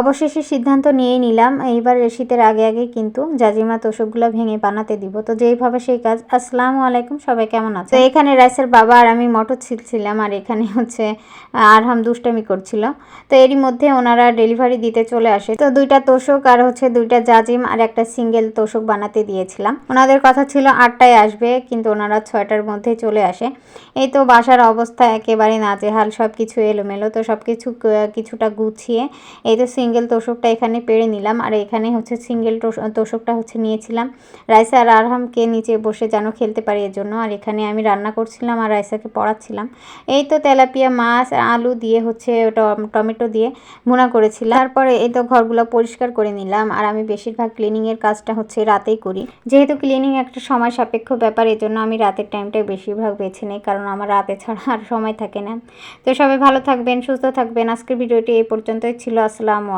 অবশেষে সিদ্ধান্ত নিয়েই নিলাম। এইবার শীতের আগে আগে কিন্তু জাজিমা তোষকগুলো ভেঙে বানাতে দিব। তো যেইভাবে সেই কাজ। আসসালামু আলাইকুম, সবাই কেমন আছে তো এখানে রাইসের বাবা আর আমি মটর ছিলছিলাম আর এখানে হচ্ছে আরহাম দুষ্টামি করছিল। তো এরই মধ্যে ওনারা ডেলিভারি দিতে চলে আসে। তো দুইটা তোষক আর হচ্ছে দুইটা জাজিম আর একটা সিঙ্গেল তোষক বানাতে দিয়েছিলাম। ওনাদের কথা ছিল আটটায় আসবে, কিন্তু ওনারা ছয়টার মধ্যে চলে আসে। এই তো বাসার অবস্থা একেবারে নাজেহাল সব কিছু এলোমেলো। তো সব কিছু কিছুটা গুছিয়ে এই তো সিঙ্গেল তোষকটা এখানে পেরে নিলাম। আর এখানে হচ্ছে সিঙ্গেল তোষকটা হচ্ছে নিয়েছিলাম। রাইসা আর আরহামকে নিচে বসে যেন খেলতে পারি এর জন্য আর এখানে আমি রান্না করছিলাম আর রাইসাকে পড়াচ্ছিলাম। এই তো তেলাপিয়া, মাছ, আলু দিয়ে হচ্ছে টমেটো দিয়ে ভুনা করেছিলাম। তারপরে এই তো ঘরগুলো পরিষ্কার করে নিলাম। আর আমি বেশিরভাগ ক্লিনিংয়ের কাজটা হচ্ছে রাতেই করি। যেহেতু ক্লিনিং একটা সময় সাপেক্ষ ব্যাপার এই জন্য আমি রাতের টাইমটাই বেশিরভাগ বেছে নিই। কারণ আমার রাতে ছাড়া আর সময় থাকে না। তো সবাই ভালো থাকবেন, সুস্থ থাকবেন। আজকের ভিডিওটি এই পর্যন্তই ছিল। আসসালামু